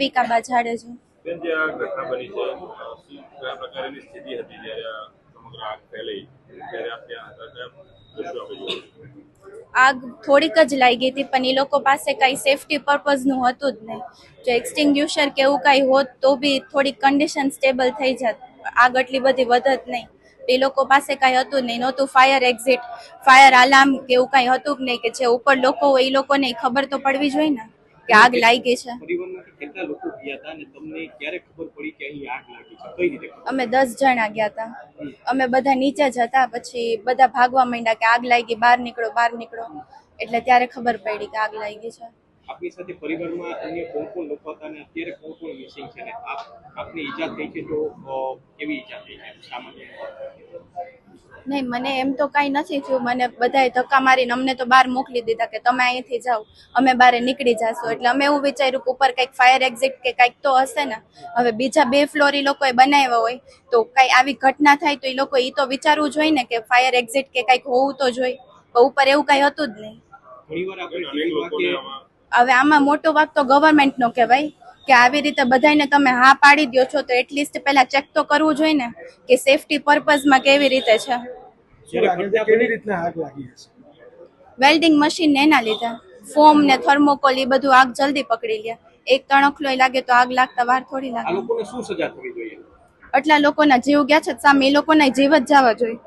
પીકાબા જાડેજા બેન જે આ ઘટના બની છે કયા પ્રકારની સ્થિતિ હતી જ્યારે આ સમગ્ર આગ ફેલાઈ? ત્યારે આપ ત્યાં હતા કયા દ્રશ્યો આપણે આગ થોડીક જ લાગી હતી પણ એ લોકો પાસે કાંઈ સેફટી પર્પઝનું હતું જ નહીં. જો એક્સટિંગ્યુશર કે એવું કાંઈ હોત તો બી થોડીક કન્ડિશન સ્ટેબલ થઈ જાત. આગ એટલી બધી વધત નહીં. એ લોકો પાસે કાંઈ હતું જ નહીં. નહોતું ફાયર એક્ઝિટ ફાયર આલાર્મ કે એવું કાંઈ હતું જ નહીં કે જે ઉપર લોકો હોય એ લોકોને ખબર તો પડવી જોઈએ ને કે આગ લાગી છે. પરિવારમાંથી કેટલા લોકો ગયા હતા અને તમને ક્યારે ખબર પડી કે અહીં આગ લાગી છે? કઈ રીતે અમે દસ જણા ગયા હતા. અમે બધા નીચે જ હતા પછી બધા ભાગવા માંડ્યા કે આગ લાગી બહાર નીકળો બહાર નીકળો. એટલે ત્યારે ખબર પડી કે આગ લાગી છે. આપની સાથે પરિવારમાં અન્ય કોણ કોણ લોકો હતા અને અત્યારે કોણ કોણ મિસિંગ છે? અને આપ આપની ઈજા થઈ છે તો કેવી ઈજા થઈ છે? સામાન્ય નહીં મને એમ તો કાંઈ નથી થયું. મને બધાએ ધક્કા મારીને અમને તો બહાર મોકલી દીધા કે તમે અહીંથી જાઓ અમે બહાર નીકળી જશું. એટલે અમે એવું વિચાર્યું કે ઉપર કંઈક ફાયર એક્ઝિટ કે કંઈક તો હશે ને. હવે બીજા બે ફ્લોર એ લોકોએ બનાવ્યા હોય તો કંઈ આવી ઘટના થાય તો એ લોકો એ તો વિચારવું જોઈએ ને કે ફાયર એક્ઝિટ કે કંઈક હોવું તો જોઈએ. પણ ઉપર એવું કાંઈ હતું જ નહીં. હવે આમાં મોટો વાક તો ગવર્મેન્ટનો કહેવાય. કે આવી રીતે બધાને તમે હા પાડી દો છો તો એટલીસ્ટ પહેલા ચેક તો કરવું જોઈએ ને કે સેફટી પર્પઝમાં કેવી રીતે છે. વેલ્ડિંગ મશીન ને એના લીધે. ફોમ ને થર્મોકોલ એ બધું આગ જલ્દી પકડી લે. એક તણખલો લાગે તો આગ લાગતા વાર થોડી લાગે. લોકોને શું સજા થવી જોઈએ? આટલા લોકોના જીવ ગયા છે સામે એ લોકોના જીવ જ જવા જોઈએ.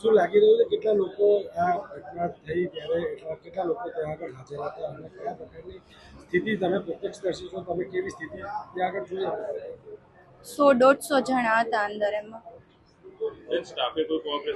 શું લાગી રહ્યું છે? કેટલા લોકો આ ઘટના થઈ ત્યારે એટલા કેટલા લોકો ત્યાં આગળ હાજર હતા? અને કયા પ્રકારની સ્થિતિ તમે પ્રત્યક્ષદર્શી છો તમે કેવી સ્થિતિ ત્યાં આગળ જોઈ શકો? સો દોઢસો જણા હતા અંદર એમાં.